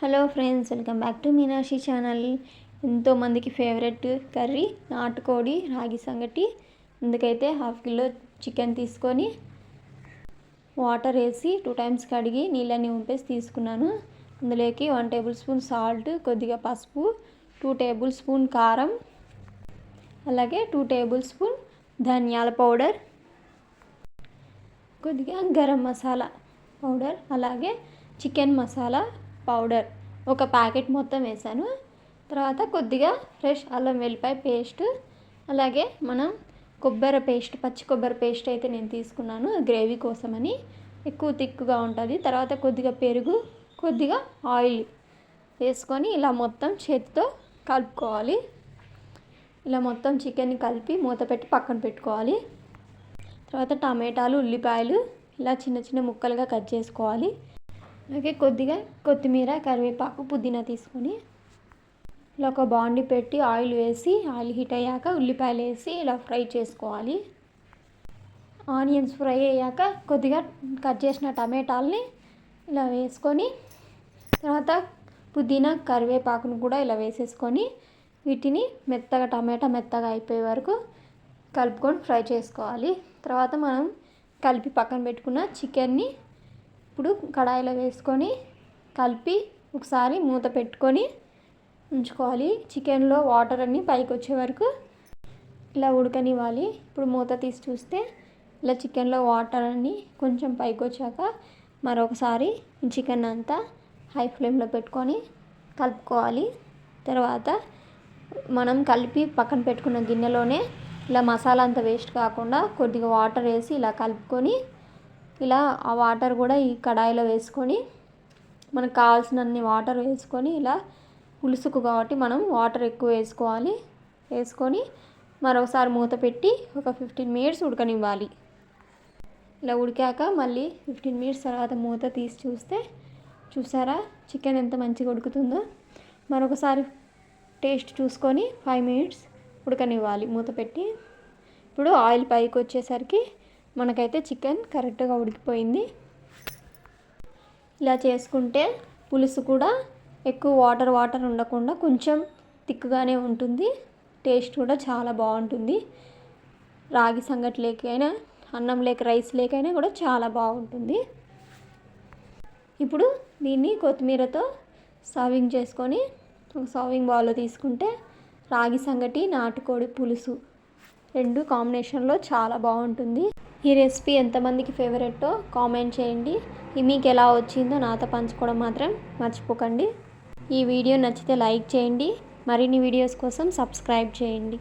Hello friends welcome back to Meenakshi channel. ఎంతోమందికి favourite curry నాటుకోడి రాగి సంగటి. అందుకైతే హాఫ్ కిలో చికెన్ తీసుకొని వాటర్ వేసి టూ టైమ్స్ కడిగి నీళ్ళని ఉంపేసి తీసుకున్నాను. అందులోకి వన్ టేబుల్ స్పూన్ సాల్ట్ కొద్దిగా పసుపు టూ టేబుల్ స్పూన్ కారం అలాగే టూ టేబుల్ స్పూన్ ధనియాల పౌడర్ కొద్దిగా గరం మసాలా పౌడర్ అలాగే చికెన్ మసాలా పౌడర్ ఒక ప్యాకెట్ మొత్తం వేసాను. తర్వాత కొద్దిగా ఫ్రెష్ అల్లం వెల్లిపాయ పేస్ట్ అలాగే మనం కొబ్బరి పేస్ట్ పచ్చి కొబ్బరి పేస్ట్ అయితే నేను తీసుకున్నాను గ్రేవీ కోసమని. ఎక్కువ తిక్కుగా ఉంటుంది. తర్వాత కొద్దిగా పెరుగు కొద్దిగా ఆయిల్ వేసుకొని ఇలా మొత్తం చేతితో కలుపుకోవాలి. ఇలా మొత్తం చికెన్ని కలిపి మూత పెట్టి పక్కన పెట్టుకోవాలి. తర్వాత టమాటాలు ఉల్లిపాయలు ఇలా చిన్న చిన్న ముక్కలుగా కట్ చేసుకోవాలి. అలాగే కొద్దిగా కొత్తిమీర కరివేపాకు పుదీనా తీసుకొని ఇలా ఒక బాండి పెట్టి ఆయిల్ వేసి ఆయిల్ హీట్ అయ్యాక ఉల్లిపాయలు వేసి ఇలా ఫ్రై చేసుకోవాలి. ఆనియన్స్ ఫ్రై అయ్యాక కొద్దిగా కట్ చేసిన టమాటాలని ఇలా వేసుకొని తర్వాత పుదీనా కరివేపాకును కూడా ఇలా వేసేసుకొని వీటిని మెత్తగా టమాటా మెత్తగా అయిపోయే వరకు కలుపుకొని ఫ్రై చేసుకోవాలి. తర్వాత మనం కలిపి పక్కన పెట్టుకున్న చికెన్ని ఇప్పుడు కడాయిలో వేసుకొని కలిపి ఒకసారి మూత పెట్టుకొని ఉంచుకోవాలి. చికెన్లో వాటర్ అన్నీ పైకి వచ్చే వరకు ఇలా ఉడకనివ్వాలి. ఇప్పుడు మూత తీసి చూస్తే ఇలా చికెన్లో వాటర్ అన్నీ కొంచెం పైకి వచ్చాక మరొకసారి చికెన్ అంతా హై ఫ్లేమ్లో పెట్టుకొని కలుపుకోవాలి. తర్వాత మనం కలిపి పక్కన పెట్టుకున్న గిన్నెలోనే ఇలా మసాలా అంతా వేస్ట్ కాకుండా కొద్దిగా వాటర్ వేసి ఇలా కలుపుకొని ఇలా ఆ వాటర్ కూడా ఈ కడాయిలో వేసుకొని మనకు కావాల్సినన్ని వాటర్ వేసుకొని ఇలా పులుసుకు కాబట్టి మనం వాటర్ ఎక్కువ వేసుకోవాలి. వేసుకొని మరొకసారి మూత పెట్టి ఒక ఫిఫ్టీన్ మినిట్స్ ఉడకనివ్వాలి. ఇలా ఉడికాక మళ్ళీ ఫిఫ్టీన్ మినిట్స్ తర్వాత మూత తీసి చూస్తే చూసారా? చికెన్ ఎంత మంచిగా ఉడుకుతుందో. మరొకసారి టేస్ట్ చూసుకొని ఫైవ్ మినిట్స్ ఉడకనివ్వాలి మూత పెట్టి. ఇప్పుడు ఆయిల్ పైకి వచ్చేసరికి మనకైతే చికెన్ కరెక్ట్గా ఉడికిపోయింది. ఇలా చేసుకుంటే పులుసు కూడా ఎక్కువ వాటర్ వాటర్ ఉండకుండా కొంచెం థిక్గానే ఉంటుంది. టేస్ట్ కూడా చాలా బాగుంటుంది. రాగి సంగటి లేకైనా అన్నం లేక రైస్ లేకైనా కూడా చాలా బాగుంటుంది. ఇప్పుడు దీన్ని కొత్తిమీరతో సర్వింగ్ చేసుకొని ఒక సర్వింగ్ బౌల్లో తీసుకుంటే రాగి సంగటి నాటుకోడి పులుసు రెండు కాంబినేషన్లో చాలా బాగుంటుంది. ఈ రెసిపీ ఎంతమందికి ఫేవరెట్టో కామెంట్ చేయండి. మీకు ఎలా వచ్చిందో నాతో పంచుకోవడం మాత్రం మర్చిపోకండి. ఈ వీడియో నచ్చితే లైక్ చేయండి. మరిన్ని వీడియోస్ కోసం సబ్స్క్రైబ్ చేయండి.